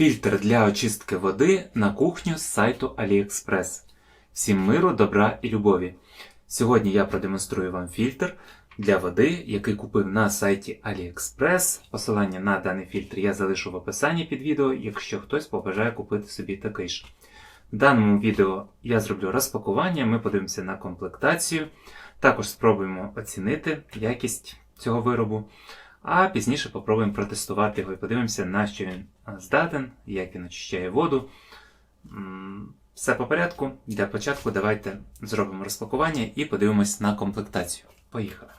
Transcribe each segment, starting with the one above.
Фільтр для очистки води на кухню з сайту AliExpress. Всім миру, добра і любові. Сьогодні я продемонструю вам фільтр для води, який купив на сайті AliExpress. Посилання на даний фільтр я залишу в описанні під відео, якщо хтось побажає купити собі такий ж. В даному відео я зроблю розпакування, ми подивимося на комплектацію. Також спробуємо оцінити якість цього виробу. А пізніше попробуємо протестувати його і подивимося, на що він здатен, як він очищає воду. Все по порядку. Для початку давайте зробимо розпакування і подивимось на комплектацію. Поїхали.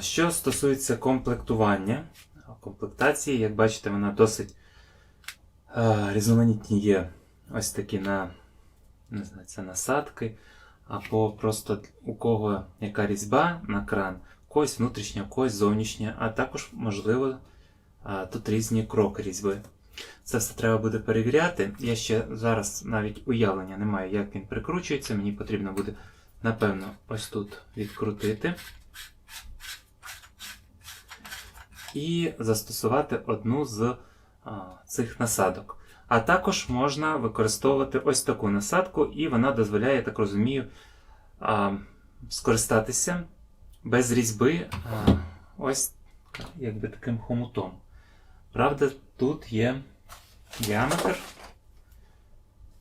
Що стосується комплектування, комплектації, як бачите, вона досить е, різноманітні є ось такі на не знаю, це насадки, або просто у кого яка різьба на кран, когось внутрішня, когось зовнішня, а також, можливо, е, тут різні кроки різьби. Це все треба буде перевіряти. Я ще зараз навіть уявлення не маю, як він прикручується. Мені потрібно буде, напевно, ось тут відкрутити. І застосувати одну з а, цих насадок. А також можна використовувати ось таку насадку, і вона дозволяє, я так розумію, а, скористатися без різьби а, ось якби таким хомутом. Правда, тут є діаметр,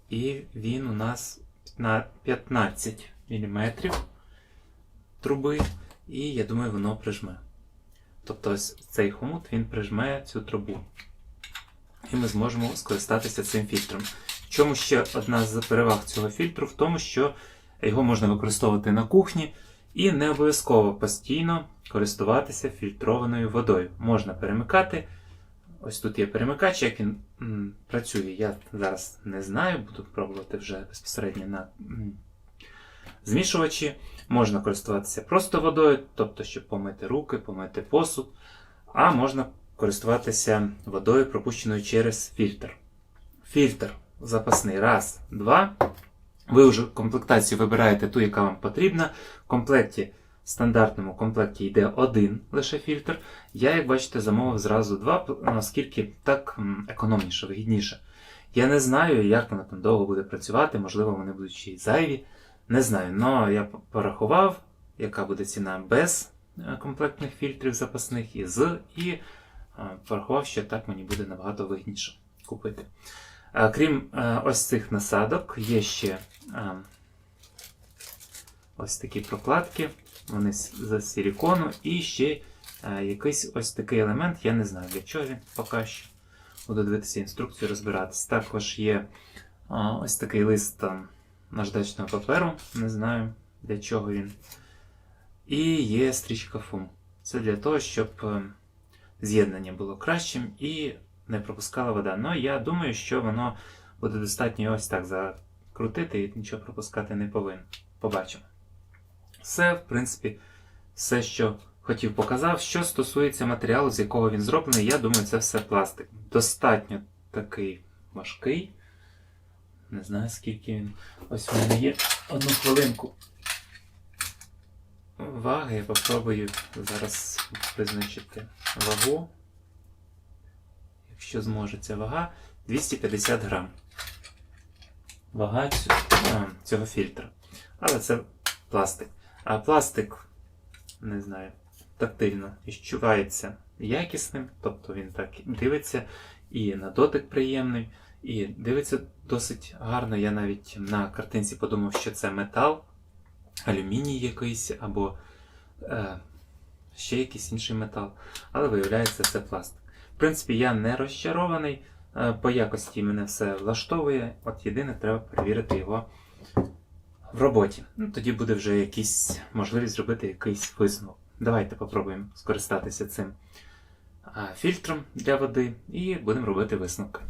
і він у нас на 15 мм труби, і я думаю, воно прижме. Тобто ось цей хомут він прижме цю трубу. І ми зможемо скористатися цим фільтром. Чому ще одна з переваг цього фільтру? В тому, що його можна використовувати на кухні і не обов'язково постійно користуватися фільтрованою водою. Можна перемикати. Ось тут є перемикач, як він м, працює, я зараз не знаю, буду пробувати вже безпосередньо на м, змішувачі. Можна користуватися просто водою, тобто, щоб помити руки, помити посуд, а можна користуватися водою, пропущеною через фільтр. Фільтр запасний раз, два. Ви вже комплектацію вибираєте ту, яка вам потрібна. В комплекті, в стандартному комплекті йде один лише фільтр. Я, як бачите, замовив зразу два, оскільки так економніше, вигідніше. Я не знаю, як воно там довго буде працювати, можливо, вони будуть ще й зайві. Не знаю, але я порахував, яка буде ціна без е, комплектних фільтрів запасних і з, і е, порахував, що так мені буде набагато вигідніше купити. Е, Крім ось цих насадок, є ще ось такі прокладки, вони з силікону, і ще якийсь ось такий елемент, я не знаю для чого він поки що. Буду дивитися інструкцію, розбиратися. Також є ось такий лист там, наждачного паперу, не знаю для чого він. І є стрічка фум. Це для того, щоб е, з'єднання було кращим і не пропускала вода. Ну, я думаю, що воно буде достатньо ось так закрутити і нічого пропускати не повинно. Побачимо. Все, в принципі, все, що хотів, показав. Що стосується матеріалу, з якого він зроблений, я думаю, це все пластик. Достатньо такий важкий. Не знаю, скільки він. Ось в мене є одну хвилинку. Ваги, я попробую зараз визначити вагу. Якщо зможе ця вага 250 грам. Вага цього фільтра. Але це пластик. А пластик, не знаю, тактильно відчувається якісним, тобто він так дивиться і на дотик приємний, і дивиться досить гарно. Я навіть на картинці подумав, що це метал, алюміній якийсь або е, ще якийсь інший метал. Але виявляється, це пластик. В принципі, я не розчарований. Е, По якості мене все влаштовує. От єдине, треба перевірити його в роботі. Ну, тоді буде вже якісь можливість зробити якийсь висновок. Давайте попробуємо скористатися цим а, фільтром для води і будемо робити висновки.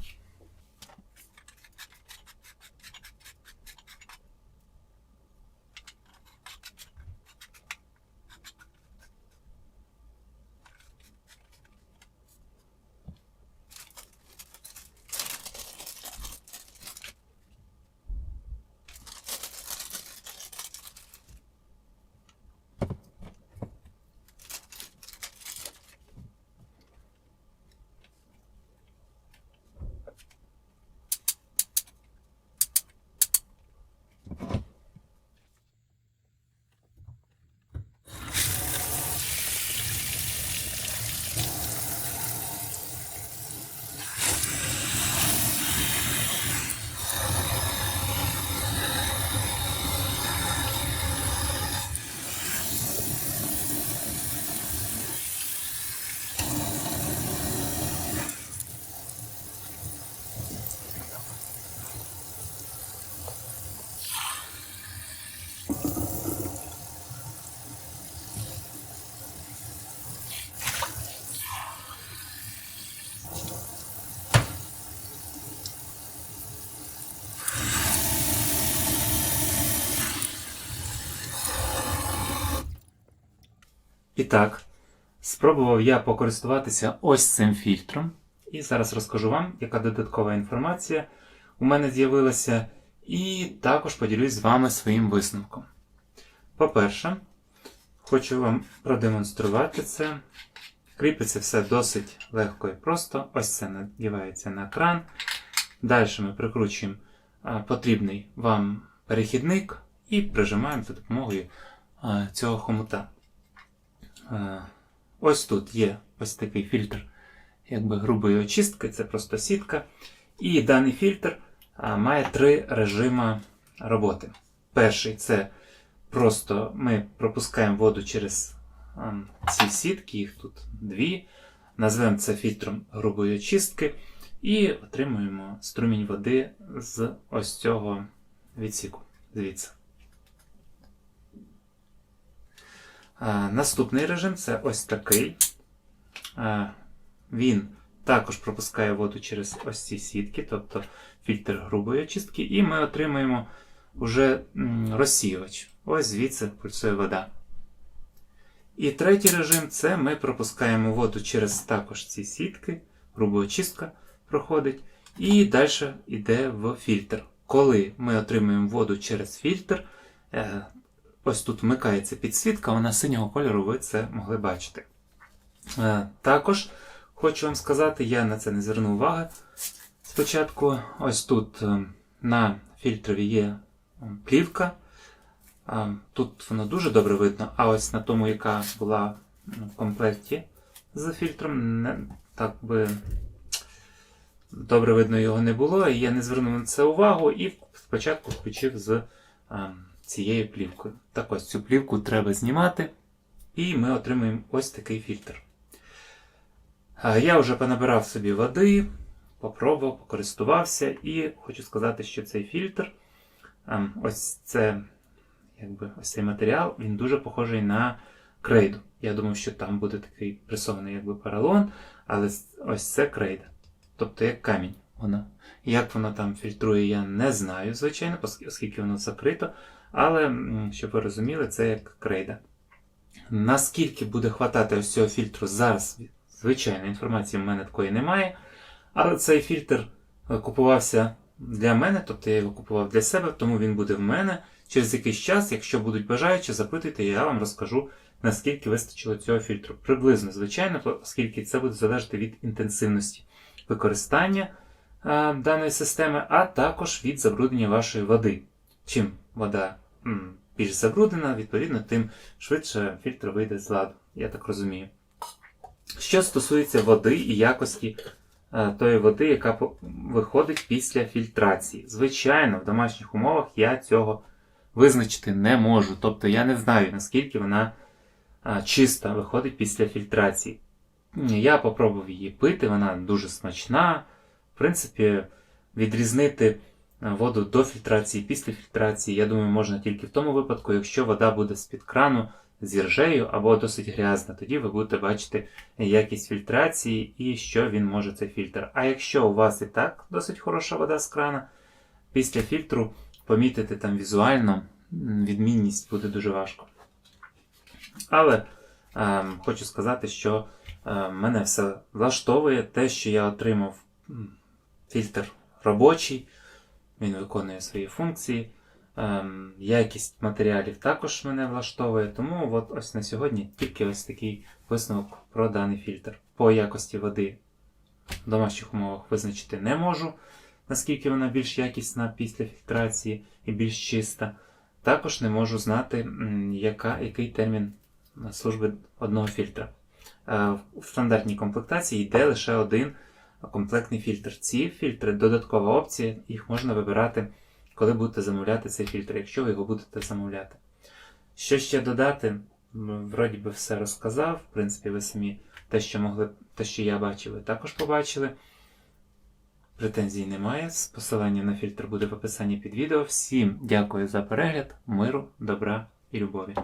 Так, спробував я покористуватися ось цим фільтром. І зараз розкажу вам, яка додаткова інформація у мене з'явилася, і також поділюсь з вами своїм висновком. По-перше, хочу вам продемонструвати це. Кріпиться все досить легко і просто. Ось це надівається на кран. Далі ми прикручуємо потрібний вам перехідник і прижимаємо за допомогою цього хомута. Е, Ось тут є ось такий фільтр якби грубої очистки, це просто сітка. І даний фільтр має три режими роботи. Перший це просто ми пропускаємо воду через ці сітки, їх тут дві. Назвемо це фільтром грубої очистки. І отримуємо струмінь води з ось цього відсіку. Звідси. А, Наступний режим це ось такий. Він також пропускає воду через ось ці сітки, тобто фільтр грубої очистки, і ми отримуємо вже розсіювач. Ось звідси пульсує вода. І третій режим це ми пропускаємо воду через також ці сітки, груба очистка проходить, і далі йде в фільтр. Коли ми отримуємо воду через фільтр, е, Ось тут вмикається підсвітка, вона синього кольору, ви це могли бачити. Е, Також хочу вам сказати, я на це не звернув уваги. Спочатку, ось тут е, на фільтрові є е, плівка. Тут воно дуже добре видно, а ось на тому, яка була ну, в комплекті з фільтром, не так би добре видно його не було. І я не звернув на це увагу і спочатку включив з. Цією плівкою. Так ось цю плівку треба знімати, і ми отримуємо ось такий фільтр. Я вже понабирав собі води, попробував, покористувався, і хочу сказати, що цей фільтр, ем, ось це, якби, ось цей матеріал, він дуже похожий на крейду. Я думав, що там буде такий пресований якби поролон, але ось це крейда. Тобто як камінь. Воно. Як воно там фільтрує, я не знаю, звичайно, оскільки воно закрито. Але, щоб ви розуміли, це як крейда. Наскільки буде хватати ось цього фільтру зараз, звичайно, інформації в мене такої немає. Але цей фільтр е, купувався для мене, тобто я його купував для себе, тому він буде в мене. Через якийсь час, якщо будуть бажаючі, запитуйте, я вам розкажу, наскільки вистачило цього фільтру. Приблизно, звичайно, оскільки це буде залежати від інтенсивності використання а, даної системи, а також від забруднення вашої води. Чим вода більш забруднена, відповідно, тим швидше фільтр вийде з ладу, я так розумію. Що стосується води і якості е, тої води, яка виходить після фільтрації. Звичайно, в домашніх умовах я цього визначити не можу. Тобто я не знаю, наскільки вона а, чиста виходить після фільтрації. Я попробував її пити, вона дуже смачна. В принципі, відрізнити воду до фільтрації, після фільтрації, я думаю, можна тільки в тому випадку, якщо вода буде з-під крану з іржею або досить грязна. Тоді ви будете бачити якість фільтрації і що він може цей фільтр. А якщо у вас і так досить хороша вода з крана, після фільтру помітити там візуально відмінність буде дуже важко. Але ем, хочу сказати, що е, мене все влаштовує те, що я отримав фільтр робочий, він виконує свої функції. Ем, якість матеріалів також мене влаштовує, тому от ось на сьогодні тільки ось такий висновок про даний фільтр. По якості води в домашніх умовах визначити не можу, наскільки вона більш якісна після фільтрації і більш чиста. Також не можу знати, яка, який термін служби одного фільтра. Е, В стандартній комплектації йде лише один комплектний фільтр. Ці фільтри додаткова опція, їх можна вибирати, коли будете замовляти цей фільтр, якщо ви його будете замовляти. Що ще додати? Вроді би все розказав. В принципі, ви самі те, що могли, те, що я бачив, ви також побачили. Претензій немає. Посилання на фільтр буде в описанні під відео. Всім дякую за перегляд, миру, добра і любові.